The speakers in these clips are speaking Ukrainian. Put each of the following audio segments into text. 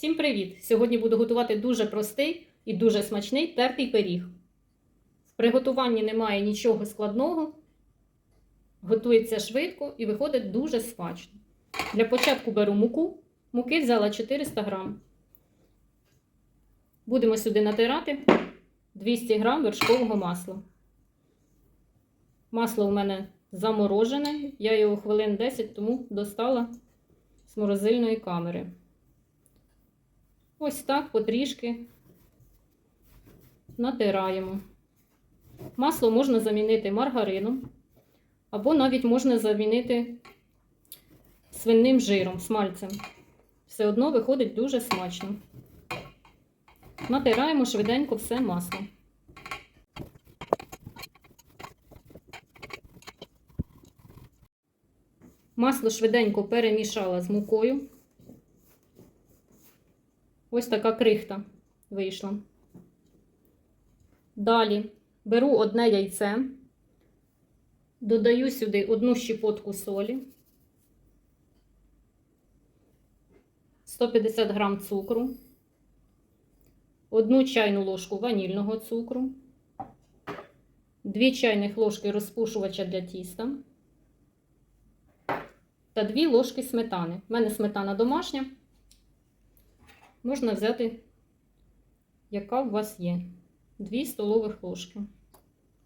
Всім привіт! Сьогодні буду готувати дуже простий і дуже смачний тертий пиріг. В приготуванні немає нічого складного, готується швидко і виходить дуже смачно. Для початку беру муку. Муки взяла 400 грам. Будемо сюди натирати 200 грам вершкового масла. Масло у мене заморожене, я його хвилин 10 тому достала з морозильної камери. Ось так потрішки натираємо. Масло можна замінити маргарином, або навіть можна замінити свинним жиром, смальцем. Все одно виходить дуже смачно. Натираємо швиденько все масло. Масло швиденько перемішала з мукою. Ось така крихта вийшла. Далі беру одне яйце, додаю сюди одну щепотку солі, 150 грам цукру, одну чайну ложку ванільного цукру, 2 чайних ложки розпушувача для тіста та 2 ложки сметани. У мене сметана домашня. Можна взяти, яка у вас є. 2 столових ложки.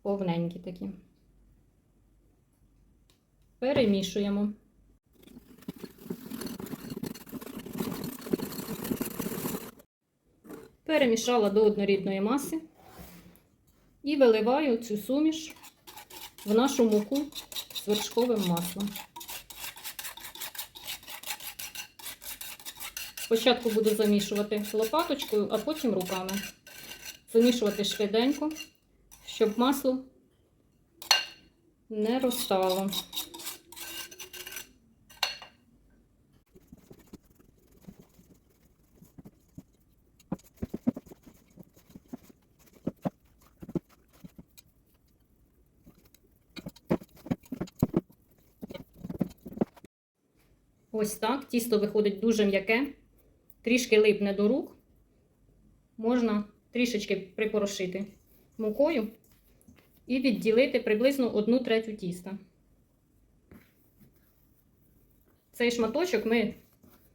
Повненькі такі. Перемішуємо. Перемішала до однорідної маси і виливаю цю суміш в нашу муку з вершковим маслом. Спочатку буду замішувати лопаточкою, а потім руками. Замішувати швиденько, щоб масло не розтало. Ось так. Тісто виходить дуже м'яке трішки липне до рук, можна трішечки припорошити мукою і відділити приблизно одну третю тіста. Цей шматочок ми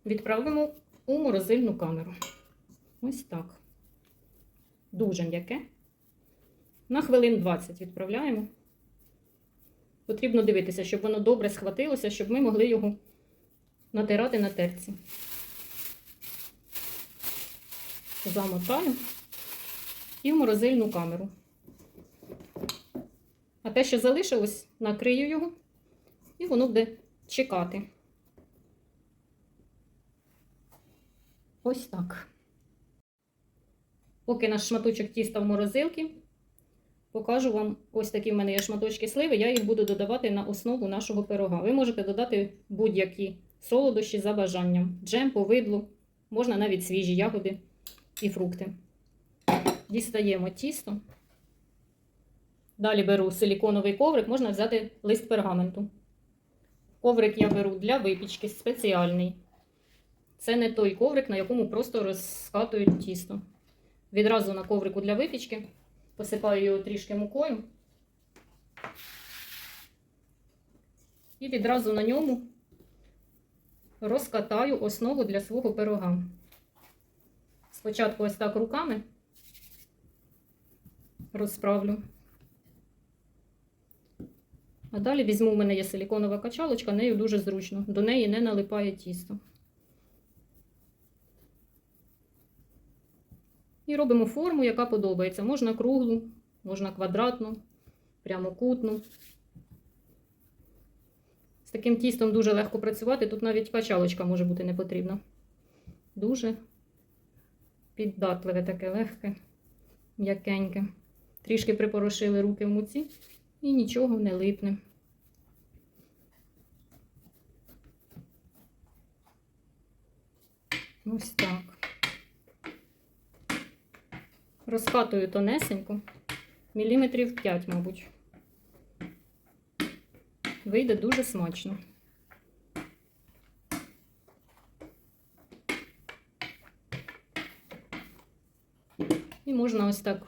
відправимо у морозильну камеру. Ось так. Дуже м'яке. На хвилин 20 відправляємо. Потрібно дивитися, щоб воно добре схватилося, щоб ми могли його натирати на терці. Замотаю і в морозильну камеру. А те, що залишилось, накрию його, і воно буде чекати. Ось так. Поки наш шматочок тіста в морозилці, покажу вам ось такі в мене є шматочки сливи, я їх буду додавати на основу нашого пирога. Ви можете додати будь-які солодощі за бажанням. Джем, повидлу, можна навіть свіжі ягоди і фрукти. Дістаємо тісто. Далі беру силіконовий коврик, можна взяти лист пергаменту. Коврик я беру для випічки спеціальний. Це не той коврик, на якому просто розкатують тісто. Відразу на коврику для випічки посипаю його трішки мукою. І відразу на ньому розкатаю основу для свого пирога. Спочатку ось так руками розправлю. А далі візьму, у мене є силіконова качалочка, нею дуже зручно, до неї не налипає тісто. І робимо форму, яка подобається. Можна круглу, можна квадратну, прямокутну. З таким тістом дуже легко працювати, тут навіть качалочка може бути не потрібна. Дуже піддатливе таке легке, м'якеньке. Трішки припорошили руки в муці і нічого не липне. Ось так. Розкатую тонесенько, міліметрів 5, мабуть. Вийде дуже смачно. І можна ось так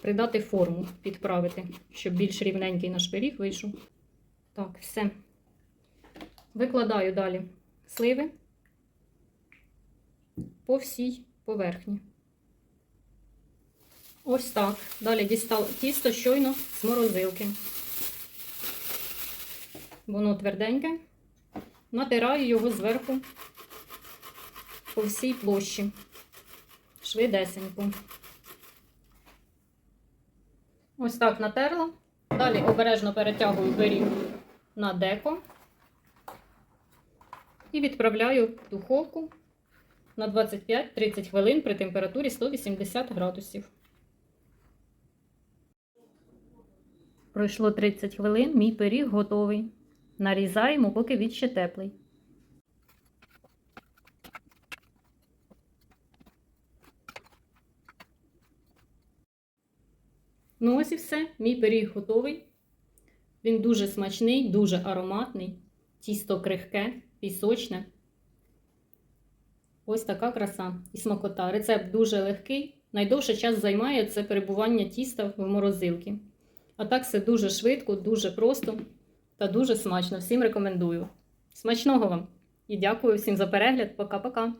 придати форму, підправити, щоб більш рівненький наш пиріг вийшов. Так, все. Викладаю далі сливи по всій поверхні. Ось так. Далі дістав тісто щойно з морозилки. Воно тверденьке. Натираю його зверху по всій площі. Швидесенько. Ось так натерла. Далі обережно перетягую пиріг на деко і відправляю в духовку на 25-30 хвилин при температурі 180 градусів. Пройшло 30 хвилин, мій пиріг готовий. Нарізаємо, поки він ще теплий. Ну ось і все. Мій пиріг готовий. Він дуже смачний, дуже ароматний. Тісто крихке, пісочне. Ось така краса і смакота. Рецепт дуже легкий. Найдовший час займає це перебування тіста в морозилці. А так все дуже швидко, дуже просто та дуже смачно. Всім рекомендую. Смачного вам! І дякую всім за перегляд. Пока-пока!